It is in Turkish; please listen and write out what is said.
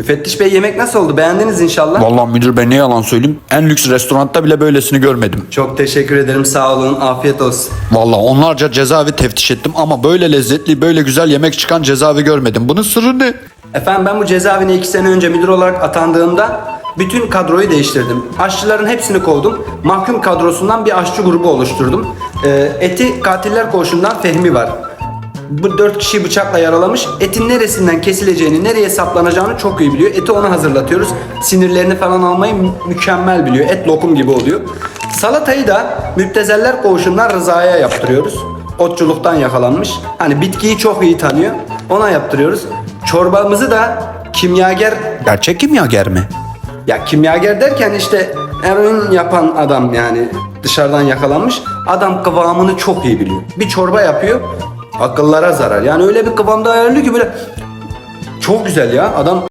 Müfettiş Bey yemek nasıl oldu? Beğendiniz inşallah. Vallahi müdür ben ne yalan söyleyeyim. En lüks restoranda bile böylesini görmedim. Çok teşekkür ederim. Sağ olun. Afiyet olsun. Vallahi onlarca cezaevi teftiş ettim ama böyle lezzetli, böyle güzel yemek çıkan cezaevi görmedim. Bunun sırrı ne? Efendim ben bu cezaevine iki sene önce müdür olarak atandığımda bütün kadroyu değiştirdim. Aşçıların hepsini kovdum. Mahkum kadrosundan bir aşçı grubu oluşturdum. Ee, eti katiller koğuşundan Fehmi var. Bu dört kişiyi bıçakla yaralamış. Etin neresinden kesileceğini, nereye saplanacağını çok iyi biliyor. Eti ona hazırlatıyoruz. Sinirlerini falan almayı mü- mükemmel biliyor. Et lokum gibi oluyor. Salatayı da müptezeller koğuşundan Rıza'ya yaptırıyoruz. Otçuluktan yakalanmış. Hani bitkiyi çok iyi tanıyor. Ona yaptırıyoruz. Çorbamızı da kimyager Gerçek kimyager mi? ya kimyager derken işte eroin yapan adam yani dışarıdan yakalanmış. Adam kıvamını çok iyi biliyor. Bir çorba yapıyor. Akıllara zarar. Yani öyle bir kıvamda ayarlıyor ki böyle çok güzel ya. Adam